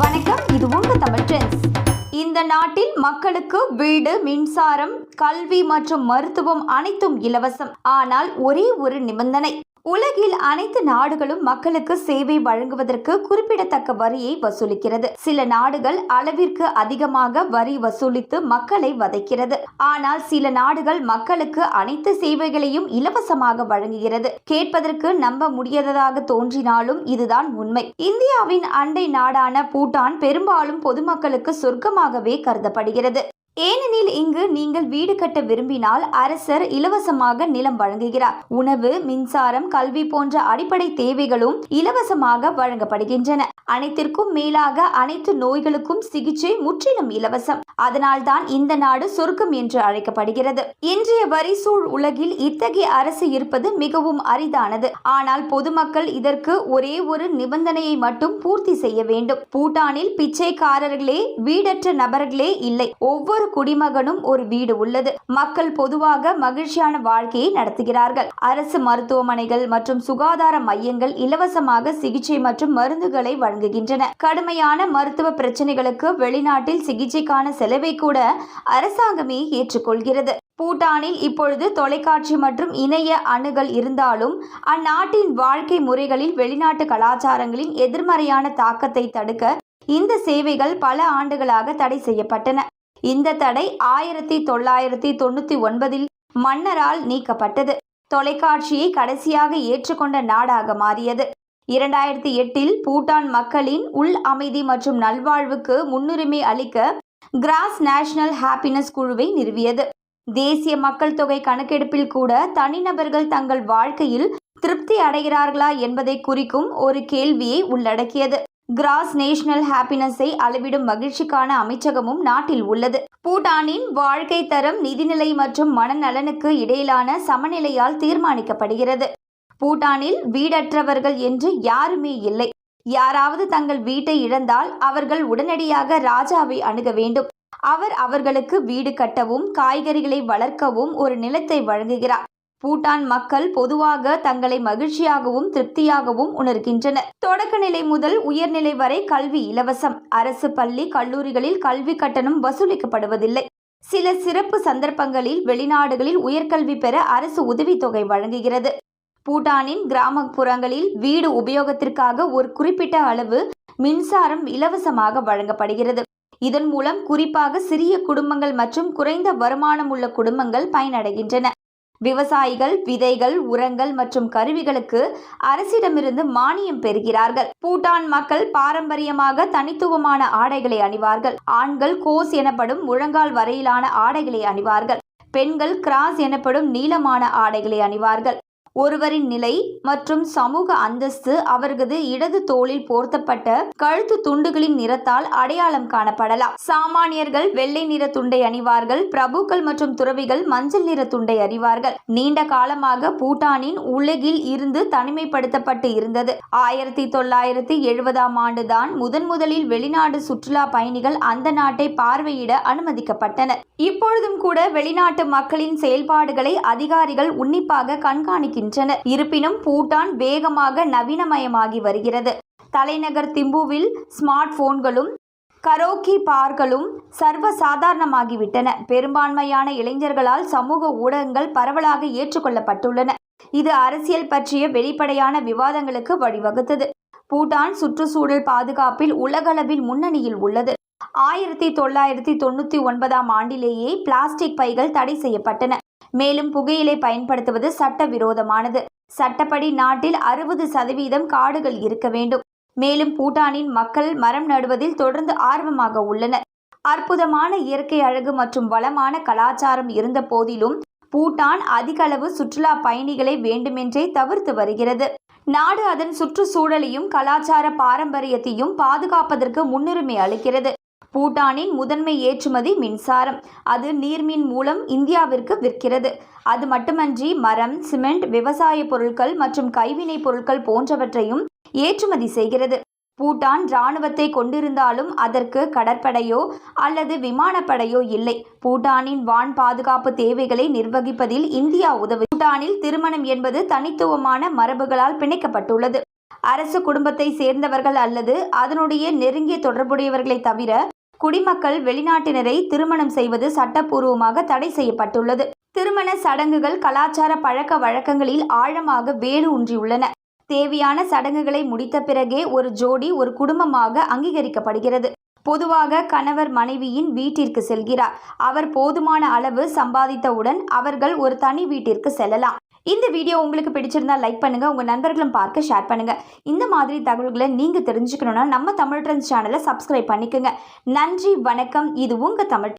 வணக்கம் இது உங்க தமிழ் ட்ரெண்ட்ஸ். இந்த நாட்டில் மக்களுக்கு வீடு மின்சாரம் கல்வி மற்றும் மருத்துவம் அனைத்தும் இலவசம். ஆனால் ஒரே ஒரு நிபந்தனை. உலகில் அனைத்து நாடுகளும் மக்களுக்கு சேவை வழங்குவதற்கு குறிப்பிடத்தக்க வரியை வசூலிக்கிறது. சில நாடுகள் அளவிற்கு அதிகமாக வரி வசூலித்து மக்களை வதைக்கிறது. ஆனால் சில நாடுகள் மக்களுக்கு அனைத்து சேவைகளையும் இலவசமாக வழங்குகிறது. கேட்பதற்கு நம்ப முடியாததாக தோன்றினாலும் இதுதான் உண்மை. இந்தியாவின் அண்டை நாடான பூட்டான் பெரும்பாலும் பொதுமக்களுக்கு சொர்க்கமாகவே கருதப்படுகிறது. ஏனெனில் இங்கு நீங்கள் வீடு கட்ட விரும்பினால் அரசர் இலவசமாக நிலம் வழங்குகிறார். உணவு மின்சாரம் கல்வி போன்ற அடிப்படை தேவைகளும் இலவசமாக வழங்கப்படுகின்றன. அனைத்திற்கும் மேலாக அனைத்து நோய்களுக்கும் சிகிச்சை முற்றிலும் இலவசம். அதனால்தான் இந்த நாடு சொர்க்கம் என்று அழைக்கப்படுகிறது. இன்றைய வரிசூழ் உலகில் இத்தகைய அரசு இருப்பது மிகவும் அரிதானது. ஆனால் பொதுமக்கள் இதற்கு ஒரே ஒரு நிபந்தனையை மட்டும் பூர்த்தி செய்ய வேண்டும். பூட்டானில் பிச்சைக்காரர்களே வீடற்ற நபர்களே இல்லை. ஒவ்வொரு குடிமகனும் ஒரு வீடு உள்ளது. மக்கள் பொதுவாக மகிழ்ச்சியான வாழ்க்கையை நடத்துகிறார்கள். அரசு மருத்துவமனைகள் மற்றும் சுகாதார மையங்கள் இலவசமாக சிகிச்சை மற்றும் மருந்துகளை வழங்குகின்றன. கடுமையான மருத்துவ பிரச்சனைகளுக்கு வெளிநாட்டில் சிகிச்சைக்கான செலவை கூட அரசாங்கமே ஏற்றுக்கொள்கிறது. பூட்டானில் இப்பொழுது தொலைக்காட்சி மற்றும் இணைய அணுகல் இருந்தாலும் அந்நாட்டின் வாழ்க்கை முறைகளில் வெளிநாட்டு கலாச்சாரங்களின் எதிர்மறையான தாக்கத்தை தடுக்க இந்த சேவைகள் பல ஆண்டுகளாக தடை செய்யப்பட்டன. இந்த தடை ஆயிரத்தி தொள்ளாயிரத்தி தொண்ணூற்றி ஒன்பதில் மன்னரால் நீக்கப்பட்டது. தொலைக்காட்சியை கடைசியாக ஏற்றுக்கொண்ட நாடாக மாறியது. இரண்டாயிரத்தி எட்டில் பூட்டான் மக்களின் உள் அமைதி மற்றும் நல்வாழ்வுக்கு முன்னுரிமை அளிக்க கிராஸ் நேஷனல் ஹாப்பினஸ் குழுவை நிறுவியது. தேசிய மக்கள் தொகை கணக்கெடுப்பில் கூட தனிநபர்கள் தங்கள் வாழ்க்கையில் திருப்தி அடைகிறார்களா என்பதை குறிக்கும் ஒரு கேள்வியை உள்ளடக்கியது. கிராஸ் நேஷனல் ஹாப்பினஸை அளவிடும் மகிழ்ச்சிக்கான அமைச்சகமும் நாட்டில் உள்ளது. பூட்டானின் வாழ்க்கை தரம் நிதிநிலை மற்றும் மனநலனுக்கு இடையிலான சமநிலையால் தீர்மானிக்கப்படுகிறது. பூட்டானில் வீடற்றவர்கள் என்று யாருமே இல்லை. யாராவது தங்கள் வீட்டை இழந்தால் அவர்கள் உடனடியாக ராஜாவை அணுக வேண்டும். அவர் அவர்களுக்கு வீடு கட்டவும் காய்கறிகளை வளர்க்கவும் ஒரு நிலத்தை வழங்குகிறார். பூட்டான் மக்கள் பொதுவாக தங்களை மகிழ்ச்சியாகவும் திருப்தியாகவும் உணர்கின்றனர். தொடக்க நிலை முதல் உயர்நிலை வரை கல்வி இலவசம். அரசு பள்ளி கல்லூரிகளில் கல்வி கட்டணம் வசூலிக்கப்படுவதில்லை. சில சிறப்பு சந்தர்ப்பங்களில் வெளிநாடுகளில் உயர்கல்வி பெற அரசு உதவித்தொகை வழங்குகிறது. பூட்டானின் கிராமப்புறங்களில் வீடு உபயோகத்திற்காக ஒரு குறிப்பிட்ட அளவு மின்சாரம் இலவசமாக வழங்கப்படுகிறது. இதன் மூலம் குறிப்பாக சிறிய குடும்பங்கள் மற்றும் குறைந்த வருமானம் உள்ள குடும்பங்கள் பயனடைகின்றன. விவசாயிகள் விதைகள் உரங்கள் மற்றும் கருவிகளுக்கு அரசிடமிருந்து மானியம் பெறுகிறார்கள். பூட்டான் மக்கள் பாரம்பரியமாக தனித்துவமான ஆடைகளை அணிவார்கள். ஆண்கள் கோஸ் எனப்படும் முழங்கால் வரையிலான ஆடைகளை அணிவார்கள். பெண்கள் கிராஸ் எனப்படும் நீளமான ஆடைகளை அணிவார்கள். ஒருவரின் நிலை மற்றும் சமூக அந்தஸ்து அவர்களது இடது தோளில் போர்த்தப்பட்ட கழுத்து துண்டுகளின் நிறத்தால் அடையாளம் காணப்படலாம். சாமானியர்கள் வெள்ளை நிற துண்டை அணிவார்கள். பிரபுக்கள் மற்றும் துறவிகள் மஞ்சள் நிற துண்டை அறிவார்கள் நீண்ட காலமாக பூட்டானின் உலகில் இருந்து தனிமைப்படுத்தப்பட்டு இருந்தது. ஆயிரத்தி தொள்ளாயிரத்தி எழுபதாம் ஆண்டுதான் முதன் முதலில் வெளிநாடு சுற்றுலா பயணிகள் அந்த நாட்டை பார்வையிட அனுமதிக்கப்பட்டனர். இப்பொழுதும் கூட வெளிநாட்டு மக்களின் செயல்பாடுகளை அதிகாரிகள் உன்னிப்பாக கண்காணிக்கின்றனர். வருகின்றன இருப்பினும் பூட்டான் வேகமாக நவீனமயமாகி வருகிறது. தலைநகர் திம்புவில் ஸ்மார்ட் போன்களும் கரோக்கி பார்களும் சர்வ சாதாரணமாகிவிட்டன பெரும்பான்மையான இளைஞர்களால் சமூக ஊடகங்கள் பரவலாக ஏற்றுக்கொள்ளப்பட்டுள்ளன. இது அரசியல் பற்றிய வெளிப்படையான விவாதங்களுக்கு வழிவகுத்தது. பூட்டான் சுற்றுச்சூழல் பாதுகாப்பில் உலகளவில் முன்னணியில் உள்ளது. ஆயிரத்தி தொள்ளாயிரத்தி தொண்ணூற்றி ஒன்பதாம் ஆண்டிலேயே பிளாஸ்டிக் பைகள் தடை செய்யப்பட்டன. மேலும் புகையிலை பயன்படுத்துவது சட்டவிரோதமானது. சட்டப்படி நாட்டில் அறுபது சதவீதம் காடுகள் இருக்க வேண்டும். மேலும் பூட்டானின் மக்கள் மரம் நடுவதில் தொடர்ந்து ஆர்வமாக உள்ளனர். அற்புதமான இயற்கை அழகு மற்றும் வளமான கலாச்சாரம் இருந்த போதிலும் பூட்டான் அதிகளவு சுற்றுலா பயணிகளை வேண்டுமென்றே தவிர்த்து வருகிறது. நாடு அதன் சுற்றுச்சூழலையும் கலாச்சார பாரம்பரியத்தையும் பாதுகாப்பதற்கு முன்னுரிமை அளிக்கிறது. பூட்டானின் முதன்மை ஏற்றுமதி மின்சாரம். அது நீர்மின் மூலம் இந்தியாவிற்கு விற்கிறது. அது மட்டுமன்றி மரம் சிமெண்ட் விவசாய பொருட்கள் மற்றும் கைவினைப் பொருட்கள் போன்றவற்றையும் ஏற்றுமதி செய்கிறது. பூட்டான் இராணுவத்தை கொண்டிருந்தாலும் அதற்கு கடற்படையோ அல்லது விமானப்படையோ இல்லை. பூட்டானின் வான் பாதுகாப்பு தேவைகளை நிர்வகிப்பதில் இந்தியா உதவு. பூட்டானில் திருமணம் என்பது தனித்துவமான மரபுகளால் பிணைக்கப்பட்டுள்ளது. அரசு குடும்பத்தை சேர்ந்தவர்கள் அல்லது அதனுடைய நெருங்கிய தொடர்புடையவர்களை தவிர குடிமக்கள் வெளிநாட்டினரை திருமணம் செய்வது சட்டப்பூர்வமாக தடை செய்யப்பட்டுள்ளது. திருமண சடங்குகள் கலாச்சார பழக்க வழக்கங்களில் ஆழமாக வேறு ஊன்றியுள்ளன. தேவையான சடங்குகளை முடித்த பிறகே ஒரு ஜோடி ஒரு குடும்பமாக அங்கீகரிக்கப்படுகிறது. பொதுவாக கணவர் மனைவியின் வீட்டிற்கு செல்கிறார். அவர் போதுமான அளவு சம்பாதித்தவுடன் அவர்கள் ஒரு தனி வீட்டிற்கு செல்லலாம். இந்த வீடியோ உங்களுக்கு பிடிச்சிருந்தா லைக் பண்ணுங்கள் உங்கள் நண்பர்களும் பார்க்க ஷேர் பண்ணுங்கள் இந்த மாதிரி தகவல்களை நீங்கள் தெரிஞ்சுக்கணும்னா நம்ம தமிழ் ட்ரெண்ட்ஸ் சேனலை சப்ஸ்கிரைப் பண்ணிக்கோங்க. நன்றி வணக்கம். இது உங்கள் தமிழ்